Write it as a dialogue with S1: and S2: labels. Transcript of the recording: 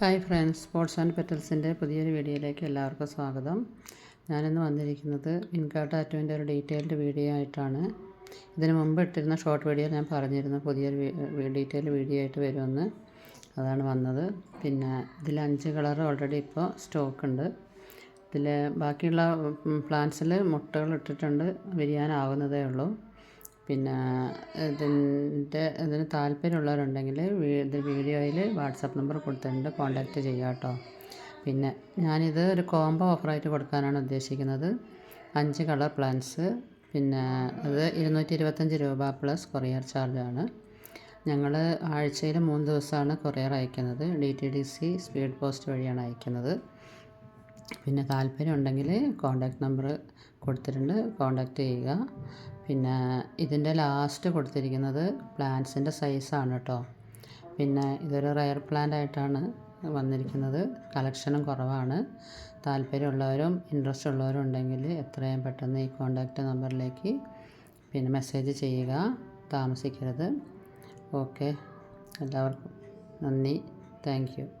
S1: Hi friends sports and പെറ്റൽസിന്റെ പുതിയൊരു വീഡിയോയിലേക്ക് എല്ലാവർക്കും സ്വാഗതം. ഞാനിന്ന് വന്നിരിക്കുന്നത് ഇൻകാർട്ട് ആറ്റുവിന്റെ ഒരു ഡീറ്റെയിൽഡ് വീഡിയോ ആയിട്ടാണ്. ഇതിന് മുമ്പ് ഇട്ടിരുന്ന ഷോർട്ട് വീഡിയോ ഞാൻ പറഞ്ഞിരുന്നു പുതിയൊരു ഡീറ്റെയിൽ വീഡിയോ ആയിട്ട് വരുമെന്ന്. അതാണ് വന്നത്. പിന്നെ ഇതിൽ അഞ്ച് കളർ ഓൾറെഡി ഇപ്പോൾ സ്റ്റോക്ക് ഉണ്ട്. ഇതിൽ ബാക്കിയുള്ള പ്ലാന്റ്സിൽ മുട്ടകൾ ഇട്ടിട്ടുണ്ട് വിരിയാനാവുന്നതേ ഉള്ളൂ. പിന്നെ ഇതിന്റെ ഇതിന് താല്പര്യമുള്ളവരുണ്ടെങ്കിൽ ഇത് വീഡിയോയിൽ വാട്സപ്പ് നമ്പർ കൊടുത്തിട്ടുണ്ട് കോൺടാക്റ്റ് ചെയ്യുക കേട്ടോ. പിന്നെ ഞാനിത് ഒരു കോംബോ ഓഫറായിട്ട് കൊടുക്കാനാണ് ഉദ്ദേശിക്കുന്നത്. അഞ്ച് കളർ പ്ലാൻസ് പിന്നെ അത് ഇരുന്നൂറ്റി ഇരുപത്തഞ്ച് രൂപ പ്ലസ് കൊറിയർ ചാർജാണ്. ഞങ്ങൾ ആഴ്ചയിൽ മൂന്ന് ദിവസമാണ് കൊറിയർ അയക്കുന്നത്. D T D C speed post വഴിയാണ് അയക്കുന്നത്. പിന്നെ താല്പര്യം ഉണ്ടെങ്കിൽ കോണ്ടാക്ട് നമ്പർ കൊടുത്തിട്ടുണ്ട്. കോൺടാക്റ്റ് ചെയ്യുക. പിന്നെ ഇതിന്റെ ലാസ്റ്റ് കൊടുത്തിരിക്കുന്നത് പ്ലാന്റ്സിന്റെ സൈസാണ് കേട്ടോ പിന്നെ ഇതൊരു റയർ പ്ലാന്റ് ആയിട്ടാണ് വന്നിരിക്കുന്നത്. കളക്ഷനും കുറവാണ്. താല്പര്യമുള്ളവരും ഇൻട്രസ്റ്റ് ഉള്ളവരും ഉണ്ടെങ്കിൽ എത്രയും പെട്ടെന്ന് ഈ കോണ്ടാക്റ്റ് നമ്പറിലേക്ക് പിന്നെ മെസ്സേജ് ചെയ്യുക. താമസിക്കരുത്. ഓക്കെ എല്ലാവർക്കും നന്ദി. താങ്ക്